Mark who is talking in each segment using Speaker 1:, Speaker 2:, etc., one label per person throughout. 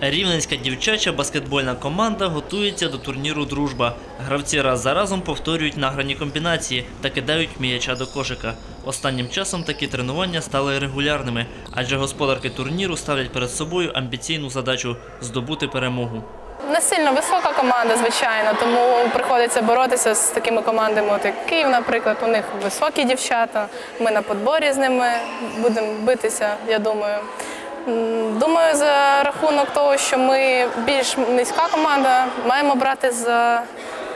Speaker 1: Рівненська дівчача баскетбольна команда готується до турніру Дружба. Гравці раз за разом повторюють награні комбінації та кидають м'яча до кошика. Останнім часом такі тренування стали регулярними, адже господарки турніру ставлять перед собою амбіційну задачу здобути перемогу.
Speaker 2: Не сильно висока команда, звичайно, тому приходиться боротися з такими командами, от як Київ, наприклад. У них високі дівчата. Ми на подборі з ними будемо битися, я думаю. Думаю, за рахунок того, що ми більш низька команда, маємо брати за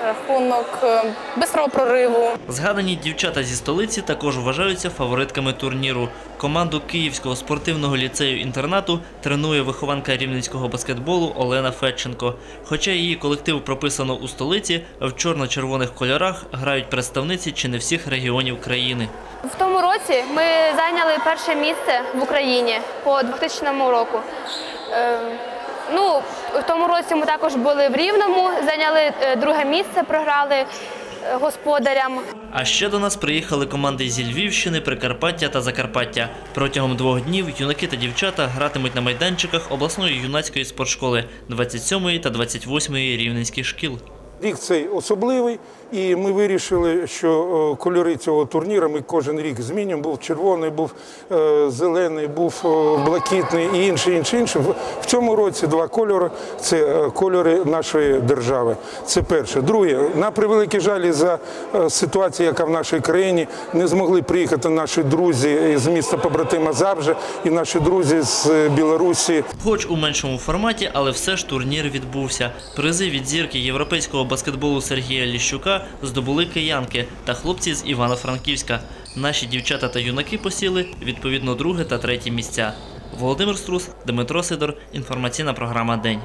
Speaker 2: рахунок е, бистрого прориву.
Speaker 1: Згадані дівчата зі столиці також вважаються фаворитками турніру. Команду Київського спортивного ліцею інтернату тренує вихованка рівненського баскетболу Олена Федченко. Хоча її колектив прописано у столиці, в чорно-червоних кольорах грають представниці чи не всіх регіонів країни.
Speaker 3: В тому році ми зайняли перше місце в Україні по 2000 року. Ну, в тому році ми також були в Рівному, зайняли е, друге місце, програли е, господарям.
Speaker 1: А ще до нас приїхали команди зі Львівщини, Прикарпаття та Закарпаття. Протягом двох днів юнаки та дівчата гратимуть на майданчиках обласної юнацької спортшколи 27-ї та 28-ї рівненських шкіл.
Speaker 4: Рік цей особливий, і ми вирішили, що е, кольори цього турніру ми кожен рік змінюємо. Був червоний, був е, зелений, був е, блакитний і інший, інший, інший. В- цьому році два кольори це кольори нашої держави. Це перше. Друге, на превеликий жаль, за ситуацію, яка в нашій країні, не змогли приїхати наші друзі з міста побратима Заржа і наші друзі з Білорусі.
Speaker 1: Хоч у меншому форматі, але все ж турнір відбувся. Призи від зірки європейського баскетболу Сергія Ліщука здобули киянки та хлопці з Івано-Франківська. Наші дівчата та юнаки посіли відповідно друге та третє місця. Володимир Струс, Дмитро Сидор. Інформаційна програма День.